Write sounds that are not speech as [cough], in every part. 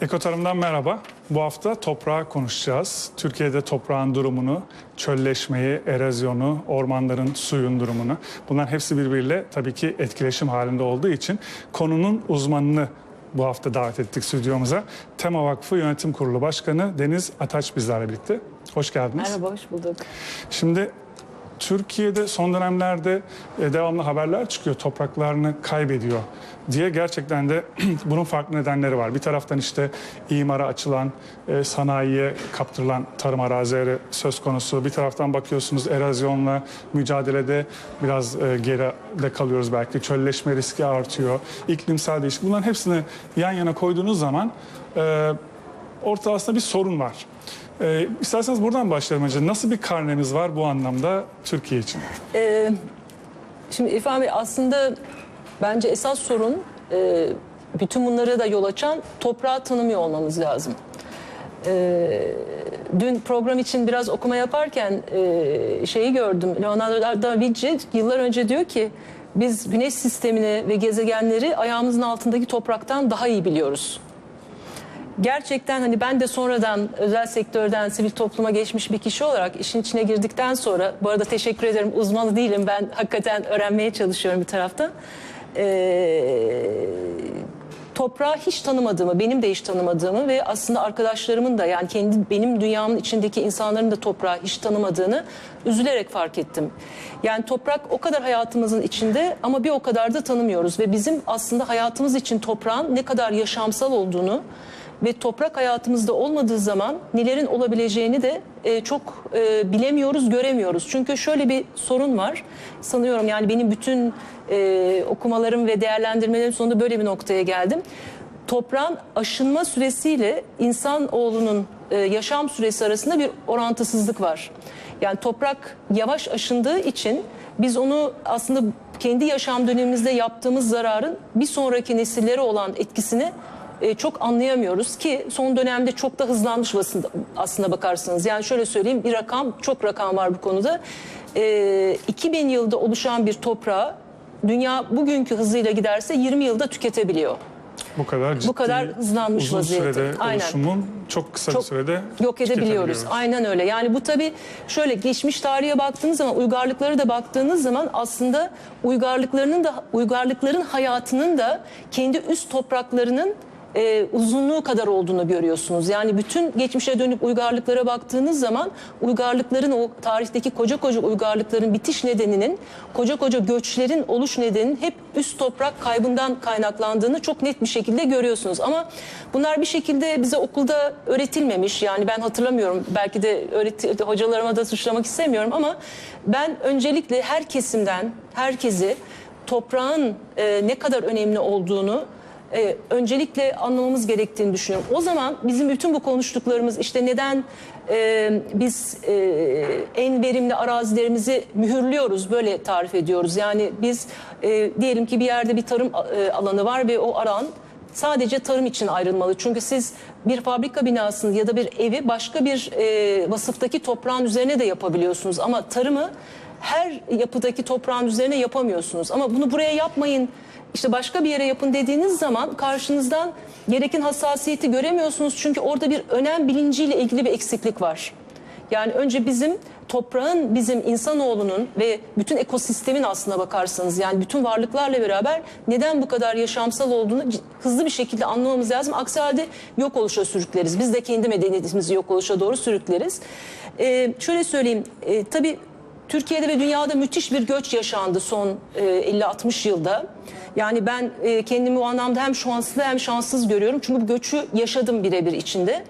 Ekotarım'dan merhaba. Bu hafta toprağı konuşacağız. Türkiye'de toprağın durumunu, çölleşmeyi, erozyonu, ormanların suyun durumunu. Bunların hepsi birbiriyle tabii ki etkileşim halinde olduğu için konunun uzmanını bu hafta davet ettik stüdyomuza. Tema Vakfı Yönetim Kurulu Başkanı Deniz Ataç bizlerle birlikte. Hoş geldiniz. Merhaba, hoş bulduk. Şimdi Türkiye'de son dönemlerde e, devamlı haberler çıkıyor. Topraklarını kaybediyor diye gerçekten de [clears throat] bunun farklı nedenleri var. Bir taraftan işte imara açılan, e, sanayiye kaptırılan tarım arazileri söz konusu. Bir taraftan bakıyorsunuz erozyonla mücadelede biraz e, geride kalıyoruz belki. Çölleşme riski artıyor. İklimsel değişiklik. Bunların hepsini yan yana koyduğunuz zaman ortada aslında bir sorun var. Ee, isterseniz buradan başlayalım önce. Nasıl bir karnemiz var bu anlamda Türkiye için? Ee, şimdi İrfan Bey aslında bence esas sorun e, bütün bunları da yol açan toprağı tanımıyor olmamız lazım. Ee, dün program için biraz okuma yaparken e, şeyi gördüm. Leonardo da Vinci yıllar önce diyor ki biz güneş sistemini ve gezegenleri ayağımızın altındaki topraktan daha iyi biliyoruz. Gerçekten hani ben de sonradan özel sektörden sivil topluma geçmiş bir kişi olarak işin içine girdikten sonra bu arada teşekkür ederim uzmanı değilim ben hakikaten öğrenmeye çalışıyorum bir taraftan. Ee, toprağı hiç tanımadığımı, benim de hiç tanımadığımı ve aslında arkadaşlarımın da yani kendi benim dünyamın içindeki insanların da toprağı hiç tanımadığını üzülerek fark ettim. Yani toprak o kadar hayatımızın içinde ama bir o kadar da tanımıyoruz ve bizim aslında hayatımız için toprağın ne kadar yaşamsal olduğunu ve toprak hayatımızda olmadığı zaman nelerin olabileceğini de e, çok e, bilemiyoruz, göremiyoruz. Çünkü şöyle bir sorun var. Sanıyorum yani benim bütün e, okumalarım ve değerlendirmelerim sonunda böyle bir noktaya geldim. Toprağın aşınma süresiyle insanoğlunun e, yaşam süresi arasında bir orantısızlık var. Yani toprak yavaş aşındığı için biz onu aslında kendi yaşam dönemimizde yaptığımız zararın bir sonraki nesillere olan etkisini e, çok anlayamıyoruz ki son dönemde çok da hızlanmış basında, aslında bakarsanız. Yani şöyle söyleyeyim bir rakam çok rakam var bu konuda. E, 2000 yılda oluşan bir toprağı dünya bugünkü hızıyla giderse 20 yılda tüketebiliyor. Bu kadar ciddi, Bu kadar hızlanmış uzun vaziyette. sürede Aynen. oluşumun çok kısa bir Çok sürede yok edebiliyoruz. Aynen öyle. Yani bu tabii şöyle geçmiş tarihe baktığınız zaman uygarlıklara da baktığınız zaman aslında uygarlıklarının da uygarlıkların hayatının da kendi üst topraklarının e, uzunluğu kadar olduğunu görüyorsunuz. Yani bütün geçmişe dönüp uygarlıklara baktığınız zaman uygarlıkların o tarihteki koca koca uygarlıkların bitiş nedeninin koca koca göçlerin oluş nedeninin hep üst toprak kaybından kaynaklandığını çok net bir şekilde görüyorsunuz. Ama bunlar bir şekilde bize okulda öğretilmemiş. Yani ben hatırlamıyorum. Belki de öğreti, hocalarıma da suçlamak istemiyorum ama ben öncelikle her kesimden herkesi toprağın e, ne kadar önemli olduğunu e, öncelikle anlamamız gerektiğini düşünüyorum. O zaman bizim bütün bu konuştuklarımız işte neden e, biz e, en verimli arazilerimizi mühürlüyoruz böyle tarif ediyoruz. Yani biz e, diyelim ki bir yerde bir tarım e, alanı var ve o alan sadece tarım için ayrılmalı. Çünkü siz bir fabrika binasını ya da bir evi başka bir e, vasıftaki toprağın üzerine de yapabiliyorsunuz. Ama tarımı her yapıdaki toprağın üzerine yapamıyorsunuz. Ama bunu buraya yapmayın işte başka bir yere yapın dediğiniz zaman karşınızdan gereken hassasiyeti göremiyorsunuz. Çünkü orada bir önem bilinciyle ilgili bir eksiklik var. Yani önce bizim toprağın, bizim insanoğlunun ve bütün ekosistemin aslına bakarsanız yani bütün varlıklarla beraber neden bu kadar yaşamsal olduğunu hızlı bir şekilde anlamamız lazım. Aksi halde yok oluşa sürükleriz. Biz de kendi medeniyetimizi yok oluşa doğru sürükleriz. Ee, şöyle söyleyeyim, e, tabii Türkiye'de ve dünyada müthiş bir göç yaşandı son e, 50-60 yılda. Yani ben e, kendimi o anlamda hem şanslı hem şanssız görüyorum. Çünkü bu göçü yaşadım birebir içinde.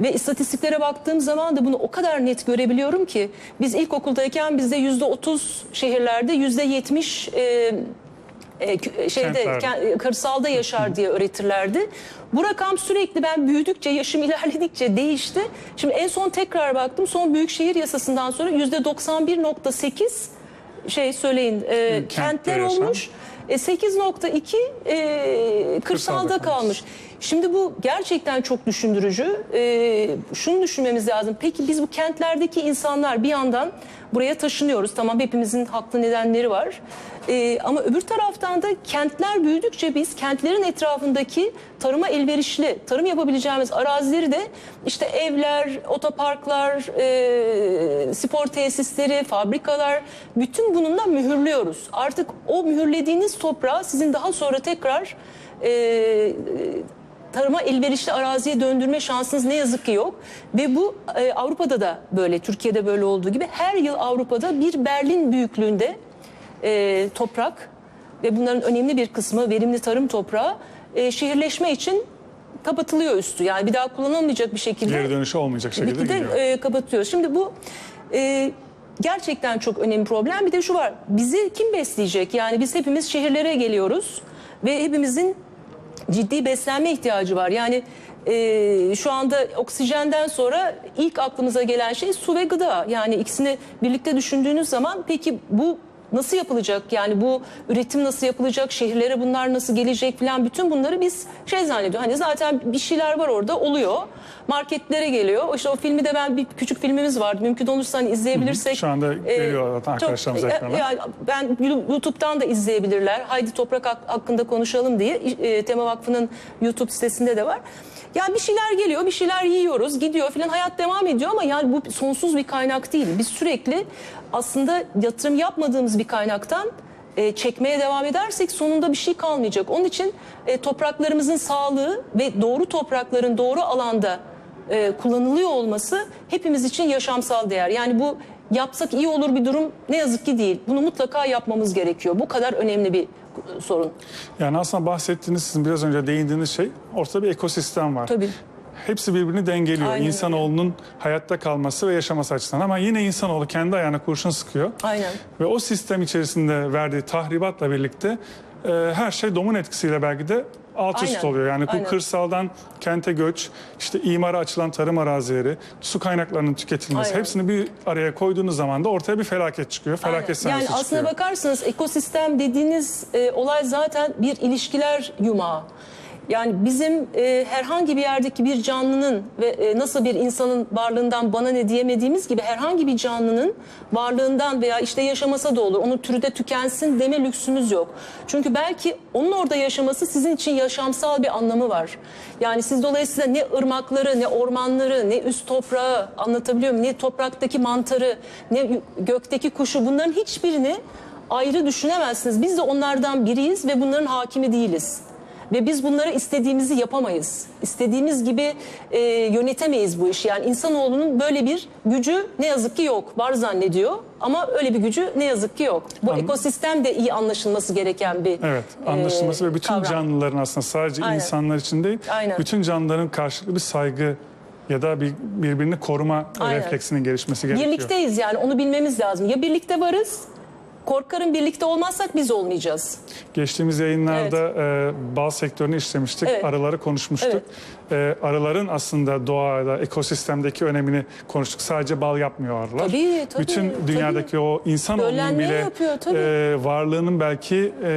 Ve istatistiklere baktığım zaman da bunu o kadar net görebiliyorum ki biz ilkokuldayken bizde yüzde otuz şehirlerde yüzde yetmiş e, e, şeyde Kentler. ke- kırsalda yaşar diye öğretirlerdi. Bu rakam sürekli ben büyüdükçe, yaşım [laughs] ilerledikçe değişti. Şimdi en son tekrar baktım. Son büyükşehir yasasından sonra yüzde 91.8 şey söyleyin e, kentler olmuş. E, 8.2 e, kırsalda Kırsalda kalmış. kalmış. Şimdi bu gerçekten çok düşündürücü. Ee, şunu düşünmemiz lazım. Peki biz bu kentlerdeki insanlar bir yandan buraya taşınıyoruz. Tamam hepimizin haklı nedenleri var. Ee, ama öbür taraftan da kentler büyüdükçe biz kentlerin etrafındaki tarıma elverişli, tarım yapabileceğimiz arazileri de işte evler, otoparklar, e, spor tesisleri, fabrikalar bütün bununla mühürlüyoruz. Artık o mühürlediğiniz toprağı sizin daha sonra tekrar e, tarıma elverişli araziye döndürme şansınız ne yazık ki yok. Ve bu e, Avrupa'da da böyle, Türkiye'de böyle olduğu gibi her yıl Avrupa'da bir Berlin büyüklüğünde e, toprak ve bunların önemli bir kısmı verimli tarım toprağı e, şehirleşme için kapatılıyor üstü. Yani bir daha kullanılmayacak bir şekilde Geri dönüşü olmayacak şekilde Gitgide gidiyor. e, kapatıyoruz. Şimdi bu e, gerçekten çok önemli problem. Bir de şu var. Bizi kim besleyecek? Yani biz hepimiz şehirlere geliyoruz ve hepimizin ciddi beslenme ihtiyacı var. Yani e, şu anda oksijenden sonra ilk aklımıza gelen şey su ve gıda. Yani ikisini birlikte düşündüğünüz zaman peki bu nasıl yapılacak? Yani bu üretim nasıl yapılacak? Şehirlere bunlar nasıl gelecek falan bütün bunları biz şey zannediyoruz. Hani zaten bir şeyler var orada oluyor. Marketlere geliyor. İşte o filmi de ben bir küçük filmimiz vardı. Mümkün olursa hani izleyebilirsek. Şu anda geliyor zaten arkadaşlarımız e, ekrana. yani ben YouTube'dan da izleyebilirler. Haydi Toprak hak- hakkında konuşalım diye e, Tema Vakfı'nın YouTube sitesinde de var. Yani bir şeyler geliyor, bir şeyler yiyoruz, gidiyor filan hayat devam ediyor ama yani bu sonsuz bir kaynak değil. Biz sürekli aslında yatırım yapmadığımız bir kaynaktan e, çekmeye devam edersek sonunda bir şey kalmayacak. Onun için e, topraklarımızın sağlığı ve doğru toprakların doğru alanda e, kullanılıyor olması hepimiz için yaşamsal değer. Yani bu yapsak iyi olur bir durum ne yazık ki değil. Bunu mutlaka yapmamız gerekiyor. Bu kadar önemli bir sorun. Yani aslında bahsettiğiniz, sizin biraz önce değindiğiniz şey ortada bir ekosistem var. Tabii. Hepsi birbirini dengeliyor. Aynen İnsanoğlunun hayatta kalması ve yaşaması açısından. Ama yine insanoğlu kendi ayağına kurşun sıkıyor. Aynen. Ve o sistem içerisinde verdiği tahribatla birlikte e, her şey domun etkisiyle belki de alt üst Aynen. oluyor. Yani bu Aynen. kırsaldan kente göç, işte imara açılan tarım arazileri, su kaynaklarının tüketilmesi Aynen. hepsini bir araya koyduğunuz zaman da ortaya bir felaket çıkıyor. Felaket Aynen. Yani aslına çıkıyor. bakarsanız ekosistem dediğiniz e, olay zaten bir ilişkiler yumağı. Yani bizim e, herhangi bir yerdeki bir canlının ve e, nasıl bir insanın varlığından bana ne diyemediğimiz gibi herhangi bir canlının varlığından veya işte yaşamasa da olur. Onun türü de tükensin deme lüksümüz yok. Çünkü belki onun orada yaşaması sizin için yaşamsal bir anlamı var. Yani siz dolayısıyla ne ırmakları, ne ormanları, ne üst toprağı anlatabiliyor muyum? Ne topraktaki mantarı, ne gökteki kuşu bunların hiçbirini ayrı düşünemezsiniz. Biz de onlardan biriyiz ve bunların hakimi değiliz. Ve biz bunları istediğimizi yapamayız. İstediğimiz gibi e, yönetemeyiz bu işi. Yani insanoğlunun böyle bir gücü ne yazık ki yok. Var zannediyor ama öyle bir gücü ne yazık ki yok. Bu An- ekosistem de iyi anlaşılması gereken bir Evet, anlaşılması e, ve bütün kavram. canlıların aslında sadece Aynen. insanlar için değil, Aynen. bütün canlıların karşılıklı bir saygı ya da bir birbirini koruma Aynen. refleksinin gelişmesi gerekiyor. Birlikteyiz yani onu bilmemiz lazım. Ya birlikte varız, korkarım birlikte olmazsak biz olmayacağız. Geçtiğimiz yayınlarda e, bal sektörünü işlemiştik, Evet. arıları konuşmuştuk. E, arıların aslında doğada, ekosistemdeki önemini konuştuk. Sadece bal yapmıyor arılar. Tabii, tabii, Bütün dünyadaki o insanoğlunun Döllenmeyi bile yapıyor, tabii. e, varlığının belki e,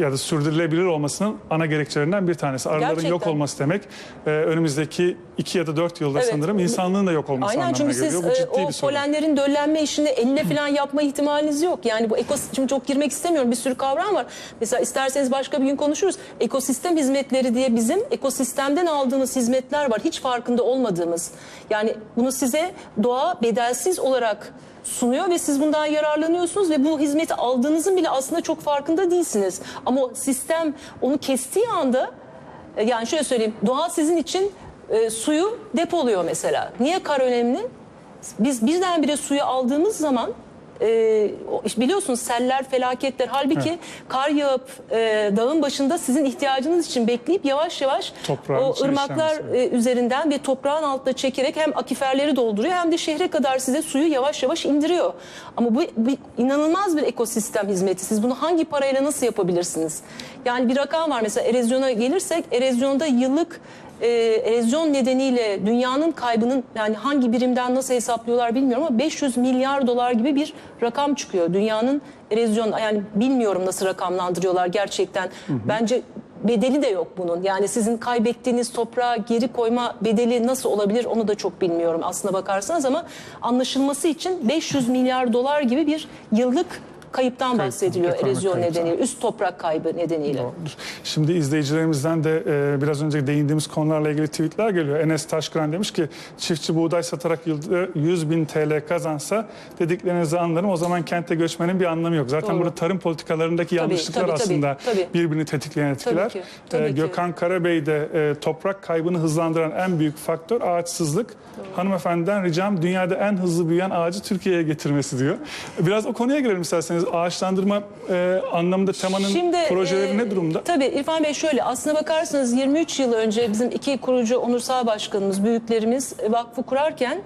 ya da sürdürülebilir olmasının ana gerekçelerinden bir tanesi. Arıların yok Gerçekten. olması demek e, önümüzdeki iki ya da dört yılda Evet. sanırım insanlığın da yok olması Aynen anlamına çünkü siz geliyor. Bu e, o polenlerin döllenme işini elle [clears throat] falan yapma ihtimaliniz yok. Yani bu ekosistem çok girmek istemiyorum. Bir sürü kavram var. Mesela isterseniz başka bir gün konuşuruz. Ekosistem hizmetleri diye bizim ekosistemden aldığımız hizmetler var. Hiç farkında olmadığımız. Yani bunu size doğa bedelsiz olarak sunuyor ve siz bundan yararlanıyorsunuz ve bu hizmeti aldığınızın bile aslında çok farkında değilsiniz. Ama sistem onu kestiği anda e, yani şöyle söyleyeyim doğa sizin için e, suyu depoluyor mesela. Niye kar önemli? Biz birdenbire suyu aldığımız zaman e, biliyorsunuz seller, felaketler. Halbuki kar yağıp e, dağın başında sizin ihtiyacınız için bekleyip yavaş yavaş Toprağın o ırmaklar e, üzerinden ve toprağın altında çekerek hem akiferleri dolduruyor hem de şehre kadar size suyu yavaş yavaş indiriyor. Ama bu, bu inanılmaz bir ekosistem hizmeti. Siz bunu hangi parayla nasıl yapabilirsiniz? Yani bir rakam var mesela erozyona gelirsek erozyonda yıllık e, erozyon nedeniyle dünyanın kaybının yani hangi birimden nasıl hesaplıyorlar bilmiyorum ama 500 milyar dolar gibi bir rakam çıkıyor. Dünyanın erozyon yani bilmiyorum nasıl rakamlandırıyorlar gerçekten. Bence bedeli de yok bunun. Yani sizin kaybettiğiniz toprağa geri koyma bedeli nasıl olabilir onu da çok bilmiyorum aslına bakarsanız ama anlaşılması için 500 milyar dolar gibi bir yıllık kayıptan bahsediliyor ekonomik erozyon kayıptan. nedeniyle, üst toprak kaybı nedeniyle. Doğrudur. Şimdi izleyicilerimizden de e, biraz önce değindiğimiz konularla ilgili tweetler geliyor. Enes Taşkıran demiş ki çiftçi buğday satarak yılda 100 bin TL kazansa dediklerinizi anlarım. O zaman kente göçmenin bir anlamı yok. Zaten Doğru. burada tarım politikalarındaki yanlışlıklar tabii, tabii, aslında tabii. birbirini tetikleyen etkiler. ki, tabii E, ki. Gökhan Karabey de e, toprak kaybını hızlandıran en büyük faktör ağaçsızlık. Hanımefendiden ricam dünyada en hızlı büyüyen ağacı Türkiye'ye getirmesi diyor. Biraz o konuya girelim isterseniz. Ağaçlandırma e, anlamında temanın projeleri e, ne durumda? Tabii İrfan Bey şöyle aslına bakarsanız 23 yıl önce bizim iki kurucu onursal başkanımız, büyüklerimiz e, vakfı kurarken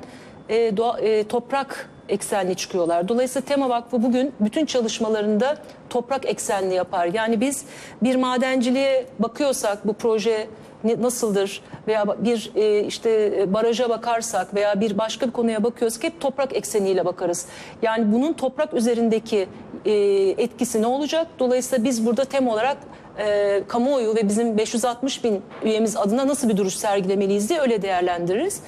e, doğa- e, toprak eksenli çıkıyorlar. Dolayısıyla Tema Vakfı bugün bütün çalışmalarında toprak eksenli yapar. Yani biz bir madenciliğe bakıyorsak bu proje ne- nasıldır veya bir e, işte e, baraja bakarsak veya bir başka bir konuya bakıyorsak hep toprak ekseniyle bakarız. Yani bunun toprak üzerindeki e, etkisi ne olacak? Dolayısıyla biz burada tem olarak e, kamuoyu ve bizim 560 bin üyemiz adına nasıl bir duruş sergilemeliyiz diye öyle değerlendiririz.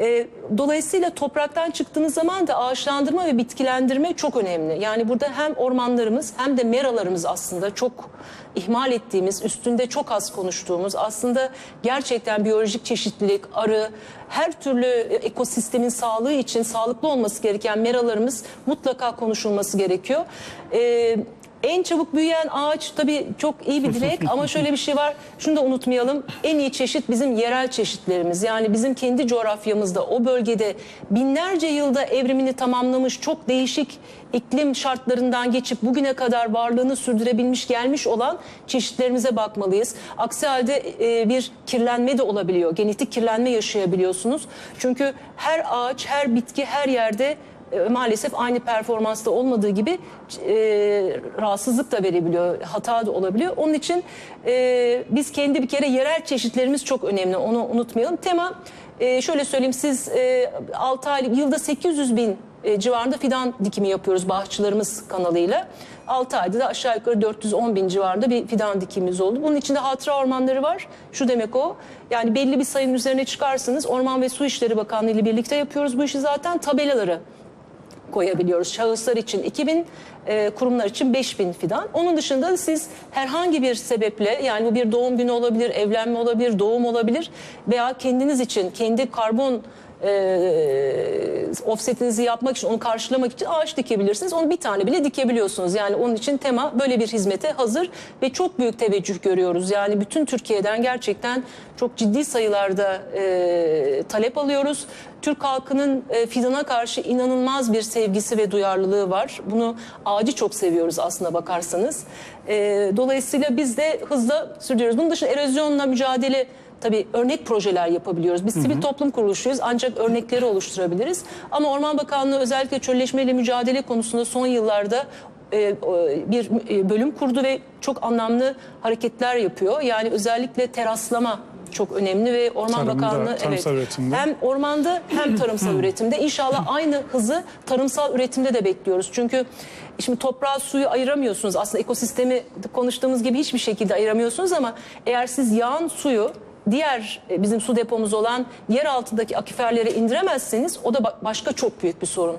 E, dolayısıyla topraktan çıktığınız zaman da ağaçlandırma ve bitkilendirme çok önemli. Yani burada hem ormanlarımız hem de meralarımız aslında çok ihmal ettiğimiz, üstünde çok az konuştuğumuz, aslında gerçekten biyolojik çeşitlilik, arı, her türlü ekosistemin sağlığı için sağlıklı olması gereken meralarımız mutlaka konuşulması gerekiyor. E, en çabuk büyüyen ağaç tabii çok iyi bir dilek ama [laughs] şöyle bir şey var. Şunu da unutmayalım. En iyi çeşit bizim yerel çeşitlerimiz. Yani bizim kendi coğrafyamızda o bölgede binlerce yılda evrimini tamamlamış çok değişik iklim şartlarından geçip bugüne kadar varlığını sürdürebilmiş gelmiş olan çeşitlerimize bakmalıyız. Aksi halde e, bir kirlenme de olabiliyor. Genetik kirlenme yaşayabiliyorsunuz. Çünkü her ağaç, her bitki her yerde e, maalesef aynı performansta olmadığı gibi e, rahatsızlık da verebiliyor, hata da olabiliyor. Onun için e, biz kendi bir kere yerel çeşitlerimiz çok önemli, onu unutmayalım. Tema e, şöyle söyleyeyim siz e, 6 ay, yılda 800 bin e, civarında fidan dikimi yapıyoruz bahçılarımız kanalıyla. 6 ayda da aşağı yukarı 410 bin civarında bir fidan dikimimiz oldu. Bunun içinde hatıra ormanları var. Şu demek o. Yani belli bir sayının üzerine çıkarsınız. Orman ve Su İşleri Bakanlığı ile birlikte yapıyoruz bu işi zaten tabelaları koyabiliyoruz. Şahıslar için 2000, e, kurumlar için 5000 fidan. Onun dışında siz herhangi bir sebeple yani bu bir doğum günü olabilir, evlenme olabilir, doğum olabilir veya kendiniz için kendi karbon e, offsetinizi yapmak için onu karşılamak için ağaç dikebilirsiniz. Onu bir tane bile dikebiliyorsunuz. Yani onun için tema böyle bir hizmete hazır ve çok büyük teveccüh görüyoruz. Yani bütün Türkiye'den gerçekten çok ciddi sayılarda e, talep alıyoruz. Türk halkının e, fidana karşı inanılmaz bir sevgisi ve duyarlılığı var. Bunu ağacı çok seviyoruz aslına bakarsanız. E, dolayısıyla biz de hızla sürdürüyoruz. Bunun dışında erozyonla mücadele tabii örnek projeler yapabiliyoruz. Biz sivil toplum kuruluşuyuz ancak örnekleri oluşturabiliriz. Ama Orman Bakanlığı özellikle çölleşmeyle mücadele konusunda son yıllarda e, bir e, bölüm kurdu ve çok anlamlı hareketler yapıyor. Yani özellikle teraslama çok önemli ve Orman Tarımda, Bakanlığı üretimde. hem ormanda hem tarımsal üretimde inşallah aynı hızı tarımsal üretimde de bekliyoruz. Çünkü şimdi toprağı suyu ayıramıyorsunuz. Aslında ekosistemi konuştuğumuz gibi hiçbir şekilde ayıramıyorsunuz ama eğer siz yağın suyu diğer e, bizim su depomuz olan yer altındaki akiferlere indiremezseniz o da ba- başka çok büyük bir sorun.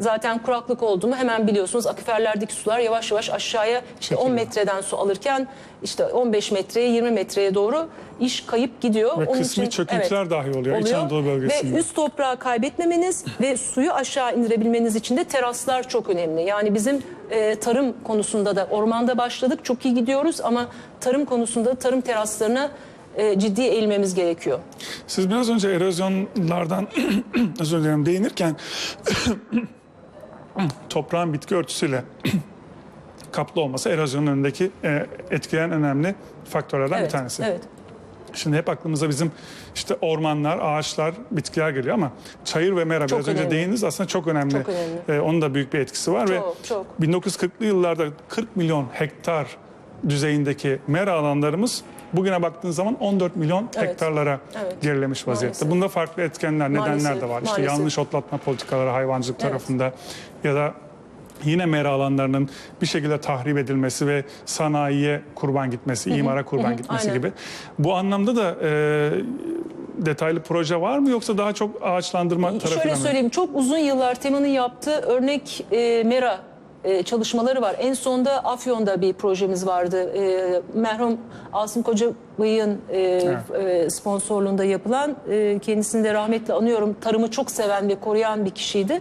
Zaten kuraklık oldu mu hemen biliyorsunuz akiferlerdeki sular yavaş yavaş aşağıya işte 10 metreden su alırken işte 15 metreye 20 metreye doğru iş kayıp gidiyor. Ve Onun kısmi için- çöküntüler dahi oluyor İç Anadolu bölgesinde. Ve üst toprağı kaybetmemeniz ve suyu aşağı indirebilmeniz için de teraslar çok önemli. Yani bizim e, tarım konusunda da ormanda başladık çok iyi gidiyoruz ama tarım konusunda tarım teraslarına e, ciddi eğilmemiz gerekiyor. Siz biraz önce erozyonlardan [clears throat] özür dilerim değinirken [clears throat] toprağın bitki örtüsüyle [clears throat] kaplı olması erozyonun önündeki e, etkileyen önemli faktörlerden bir Evet, tanesi. evet. Şimdi hep aklımıza bizim işte ormanlar, ağaçlar, bitkiler geliyor ama çayır ve mera Çok biraz önce değindiniz aslında çok önemli. Çok önemli. Ee, onun da büyük bir etkisi var ve Çok, çok. 1940'lı yıllarda 40 milyon hektar düzeyindeki mera alanlarımız bugüne baktığınız zaman 14 milyon Evet. hektarlara Evet. gerilemiş vaziyette. Maalesef. Bunda farklı etkenler, nedenler Maalesef, de var. İşte maalesef. yanlış otlatma politikaları hayvancılık Evet. tarafında ya da yine mera alanlarının bir şekilde tahrip edilmesi ve sanayiye kurban gitmesi, imara kurban gitmesi gibi. Bu anlamda da e, detaylı proje var mı yoksa daha çok ağaçlandırma tarafına Şöyle mı? söyleyeyim çok uzun yıllar Teman'ın yaptığı örnek e, mera e, çalışmaları var. En sonda Afyon'da bir projemiz vardı. E, merhum Asım Kocabıyık'ın e, e, sponsorluğunda yapılan e, kendisini de rahmetle anıyorum. Tarımı çok seven ve koruyan bir kişiydi.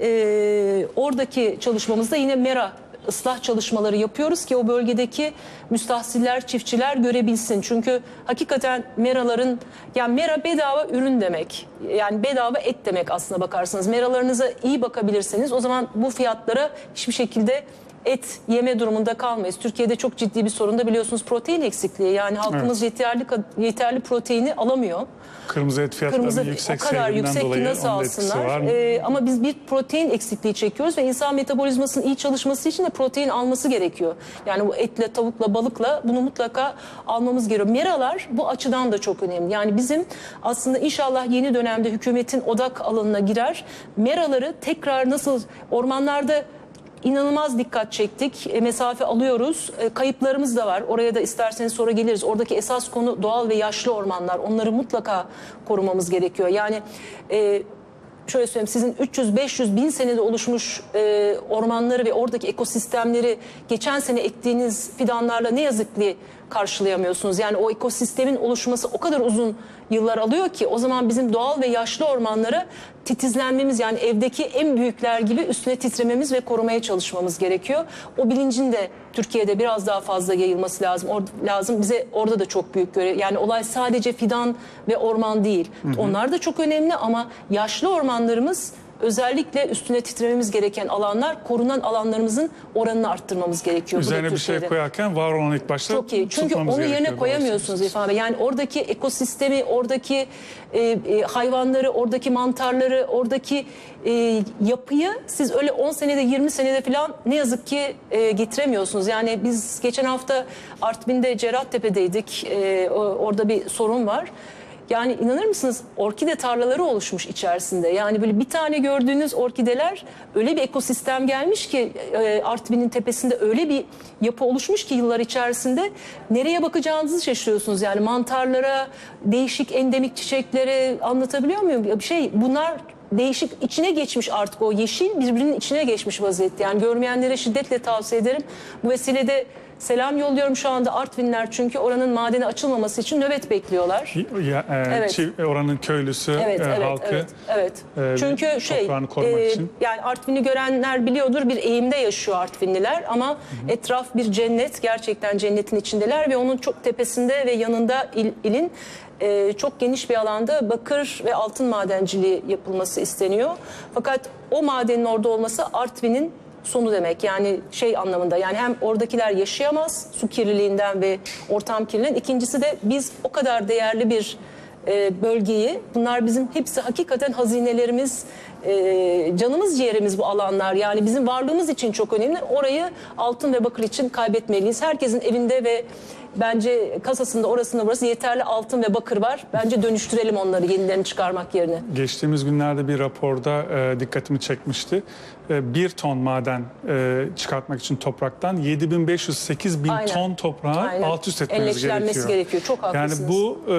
E, oradaki çalışmamızda yine mera ıslah çalışmaları yapıyoruz ki o bölgedeki müstahsiller, çiftçiler görebilsin. Çünkü hakikaten meraların, yani mera bedava ürün demek. Yani bedava et demek aslına bakarsanız. Meralarınıza iyi bakabilirseniz o zaman bu fiyatlara hiçbir şekilde et yeme durumunda kalmayız. Türkiye'de çok ciddi bir sorun da biliyorsunuz protein eksikliği. Yani halkımız yeterli yeterli proteini alamıyor. Kırmızı et fiyatlarının Kırmızı yüksek o kadar yüksek ki dolayı nasıl da etkisi alsınlar? Ee, ama biz bir protein eksikliği çekiyoruz ve insan metabolizmasının iyi çalışması için de protein alması gerekiyor. Yani bu etle, tavukla, balıkla bunu mutlaka almamız gerekiyor. Meralar bu açıdan da çok önemli. Yani bizim aslında inşallah yeni dönemde hükümetin odak alanına girer. Meraları tekrar nasıl ormanlarda İnanılmaz dikkat çektik. E, mesafe alıyoruz. E, kayıplarımız da var. Oraya da isterseniz sonra geliriz. Oradaki esas konu doğal ve yaşlı ormanlar. Onları mutlaka korumamız gerekiyor. Yani e, şöyle söyleyeyim sizin 300-500 bin senede oluşmuş e, ormanları ve oradaki ekosistemleri geçen sene ektiğiniz fidanlarla ne yazık ki karşılayamıyorsunuz. Yani o ekosistemin oluşması o kadar uzun yıllar alıyor ki o zaman bizim doğal ve yaşlı ormanlara titizlenmemiz yani evdeki en büyükler gibi üstüne titrememiz ve korumaya çalışmamız gerekiyor. O bilincin de Türkiye'de biraz daha fazla yayılması lazım. Or- lazım bize orada da çok büyük görev. Yani olay sadece fidan ve orman değil. Onlar da çok önemli ama yaşlı ormanlarımız özellikle üstüne titrememiz gereken alanlar, korunan alanlarımızın oranını arttırmamız gerekiyor. Üzerine bir şey koyarken var olan ilk başta Çok iyi. Çünkü onu yerine koyamıyorsunuz İrfan Bey. Yani oradaki ekosistemi, oradaki e, e, hayvanları, oradaki mantarları, oradaki e, yapıyı siz öyle 10 senede 20 senede falan ne yazık ki e, getiremiyorsunuz. Yani biz geçen hafta Artvin'de Cerrahtepe'deydik. E, orada bir sorun var. Yani inanır mısınız orkide tarlaları oluşmuş içerisinde. Yani böyle bir tane gördüğünüz orkideler öyle bir ekosistem gelmiş ki e, Artvin'in tepesinde öyle bir yapı oluşmuş ki yıllar içerisinde nereye bakacağınızı şaşırıyorsunuz. Yani mantarlara, değişik endemik çiçeklere anlatabiliyor muyum? Bir şey bunlar değişik içine geçmiş artık o yeşil birbirinin içine geçmiş vaziyette. Yani görmeyenlere şiddetle tavsiye ederim. Bu vesilede selam yolluyorum şu anda Artvinler çünkü oranın madeni açılmaması için nöbet bekliyorlar. Ya, e, Evet. çiv- oranın köylüsü, Evet, e, evet, halkı. evet, evet. e, Çünkü şey, e, için. yani Artvin'i görenler biliyordur bir eğimde yaşıyor Artvinliler ama etraf bir cennet, gerçekten cennetin içindeler ve onun çok tepesinde ve yanında il- ilin e, çok geniş bir alanda bakır ve altın madenciliği yapılması isteniyor. Fakat o madenin orada olması Artvin'in sonu demek. Yani şey anlamında yani hem oradakiler yaşayamaz su kirliliğinden ve ortam kirliliğinden. İkincisi de biz o kadar değerli bir e, bölgeyi. Bunlar bizim hepsi hakikaten hazinelerimiz, e, canımız ciğerimiz bu alanlar. Yani bizim varlığımız için çok önemli. Orayı altın ve bakır için kaybetmeliyiz. Herkesin evinde ve bence kasasında orasında burası yeterli altın ve bakır var. Bence dönüştürelim onları yenilerini çıkarmak yerine. Geçtiğimiz günlerde bir raporda e, dikkatimi çekmişti. E, bir ton maden e, çıkartmak için topraktan 7500-8000 Aynen. ton toprağı Aynen. alt üst Elleştirilmesi gerekiyor. gerekiyor. Çok haklısınız. Yani bu e,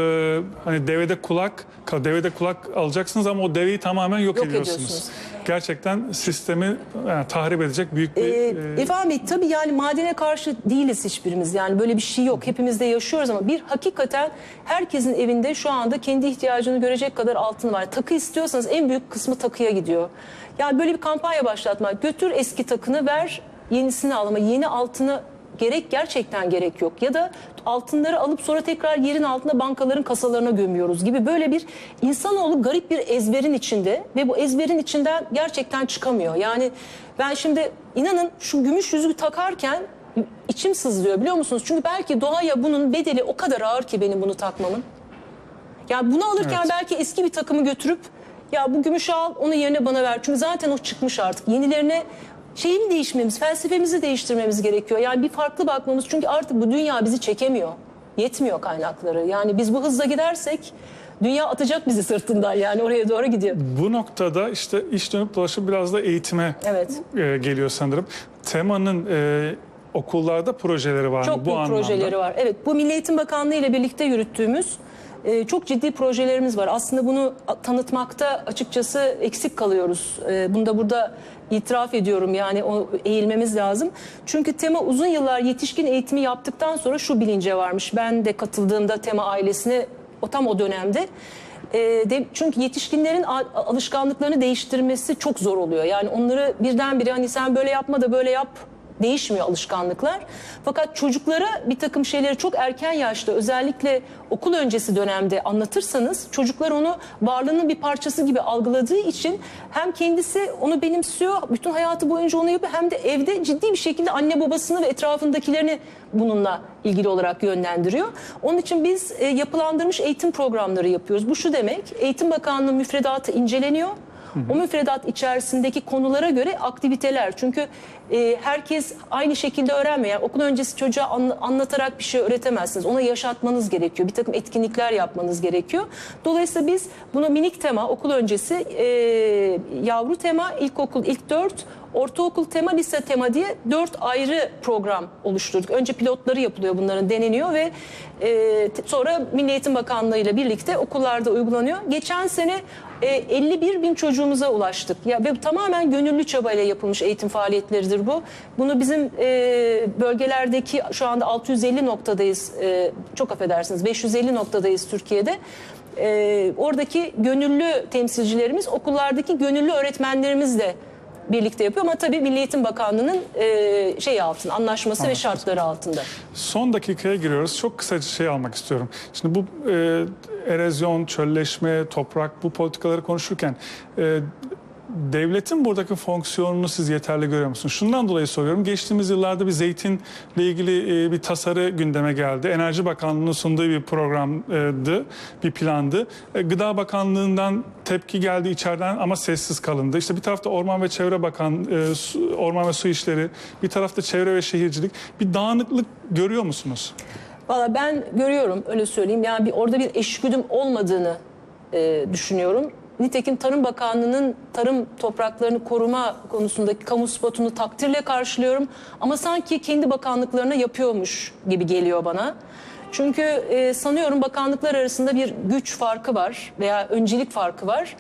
hani devede kulak, devede kulak alacaksınız ama o deveyi tamamen yok, Yok ediyorsunuz. ediyorsunuz. Gerçekten sistemi yani, tahrip edecek büyük bir... Ee, e, Bey tabii yani madene karşı değiliz hiçbirimiz. Yani böyle bir şey yok. Hepimiz de yaşıyoruz ama bir hakikaten herkesin evinde şu anda kendi ihtiyacını görecek kadar altın var. Takı istiyorsanız en büyük kısmı takıya gidiyor. Yani böyle bir kampanya başlatmak. Götür eski takını ver yenisini al ama yeni altını gerek gerçekten gerek yok. Ya da altınları alıp sonra tekrar yerin altında bankaların kasalarına gömüyoruz gibi böyle bir insanoğlu garip bir ezberin içinde ve bu ezberin içinden gerçekten çıkamıyor. Yani ben şimdi inanın şu gümüş yüzüğü takarken içim sızlıyor biliyor musunuz? Çünkü belki doğaya bunun bedeli o kadar ağır ki benim bunu takmamın. Yani bunu alırken Evet. belki eski bir takımı götürüp ya bu gümüşü al onun yerine bana ver. Çünkü zaten o çıkmış artık. Yenilerine şeyimi değişmemiz, felsefemizi değiştirmemiz gerekiyor. Yani bir farklı bakmamız çünkü artık bu dünya bizi çekemiyor. Yetmiyor kaynakları. Yani biz bu hızla gidersek dünya atacak bizi sırtından yani oraya doğru gidiyor. Bu noktada işte iş dönüp dolaşıp biraz da eğitime Evet. e, geliyor sanırım. Temanın e, okullarda projeleri var Çok mı bu anlamda? projeleri var. Evet bu Milli Eğitim Bakanlığı ile birlikte yürüttüğümüz e, çok ciddi projelerimiz var. Aslında bunu tanıtmakta açıkçası eksik kalıyoruz. E, bunu da burada itiraf ediyorum yani o eğilmemiz lazım. Çünkü tema uzun yıllar yetişkin eğitimi yaptıktan sonra şu bilince varmış. Ben de katıldığımda tema ailesine o tam o dönemde e, de, çünkü yetişkinlerin alışkanlıklarını değiştirmesi çok zor oluyor. Yani onları birdenbire hani sen böyle yapma da böyle yap değişmiyor alışkanlıklar. Fakat çocuklara bir takım şeyleri çok erken yaşta özellikle okul öncesi dönemde anlatırsanız çocuklar onu varlığının bir parçası gibi algıladığı için hem kendisi onu benimsiyor, bütün hayatı boyunca onu yapıyor hem de evde ciddi bir şekilde anne babasını ve etrafındakilerini bununla ilgili olarak yönlendiriyor. Onun için biz e, yapılandırmış eğitim programları yapıyoruz. Bu şu demek, Eğitim Bakanlığı müfredatı inceleniyor. O müfredat içerisindeki konulara göre aktiviteler. Çünkü e, herkes aynı şekilde öğrenmiyor. Yani okul öncesi çocuğa anla- anlatarak bir şey öğretemezsiniz. Ona yaşatmanız gerekiyor. Bir takım etkinlikler yapmanız gerekiyor. Dolayısıyla biz bunu minik tema, okul öncesi, e, yavru tema, ilkokul ilk dört, ortaokul tema, lise tema diye dört ayrı program oluşturduk. Önce pilotları yapılıyor bunların deneniyor ve e, sonra Milli Eğitim Bakanlığı ile birlikte okullarda uygulanıyor. Geçen sene e, 51 bin çocuğumuza ulaştık. Ya ve tamamen gönüllü çabayla yapılmış eğitim faaliyetleridir bu. Bunu bizim e, bölgelerdeki şu anda 650 noktadayız. E, çok affedersiniz 550 noktadayız Türkiye'de. E, oradaki gönüllü temsilcilerimiz okullardaki gönüllü öğretmenlerimizle birlikte yapıyor ama tabii Milli Eğitim Bakanlığı'nın e, şey altında anlaşması ve şartları altında. Son dakikaya giriyoruz. Çok kısaca şey almak istiyorum. Şimdi bu e, erozyon, çölleşme, toprak bu politikaları konuşurken e, devletin buradaki fonksiyonunu siz yeterli görüyor musunuz? Şundan dolayı soruyorum. Geçtiğimiz yıllarda bir zeytinle ilgili e, bir tasarı gündeme geldi. Enerji Bakanlığı'nın sunduğu bir programdı, bir plandı. E, Gıda Bakanlığı'ndan tepki geldi içeriden ama sessiz kalındı. İşte bir tarafta Orman ve Çevre Bakan, e, Orman ve Su İşleri, bir tarafta Çevre ve Şehircilik. Bir dağınıklık görüyor musunuz? Valla ben görüyorum öyle söyleyeyim. Yani bir orada bir eşgüdüm olmadığını e, düşünüyorum. Nitekim Tarım Bakanlığı'nın tarım topraklarını koruma konusundaki kamu spotunu takdirle karşılıyorum. Ama sanki kendi bakanlıklarına yapıyormuş gibi geliyor bana. Çünkü e, sanıyorum bakanlıklar arasında bir güç farkı var veya öncelik farkı var.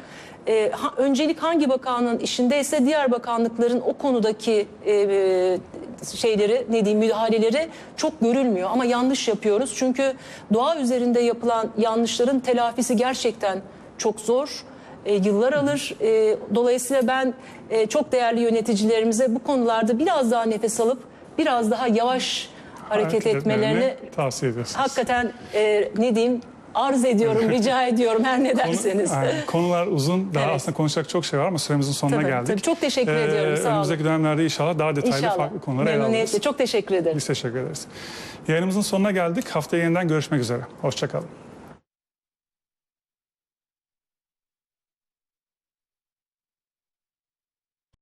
E, ha- öncelik hangi bakanlığın işindeyse diğer bakanlıkların o konudaki e, e, şeyleri ne diyeyim müdahaleleri çok görülmüyor ama yanlış yapıyoruz. Çünkü doğa üzerinde yapılan yanlışların telafisi gerçekten çok zor. E, yıllar alır. E, dolayısıyla ben e, çok değerli yöneticilerimize bu konularda biraz daha nefes alıp biraz daha yavaş hareket etmelerini tavsiye ediyorsunuz. hakikaten e, ne diyeyim arz ediyorum, [laughs] rica ediyorum her ne Konu- derseniz. Aynen. Konular uzun. Daha Evet. aslında konuşacak çok şey var ama süremizin sonuna Tabii, geldik. tabii. Çok teşekkür Ee, ediyorum, sağ olun. Önümüzdeki dönemlerde inşallah daha detaylı İnşallah. farklı konuları ele alırız. Çok teşekkür ederim. Biz teşekkür ederiz. Yayınımızın sonuna geldik. Haftaya yeniden görüşmek üzere. Hoşçakalın.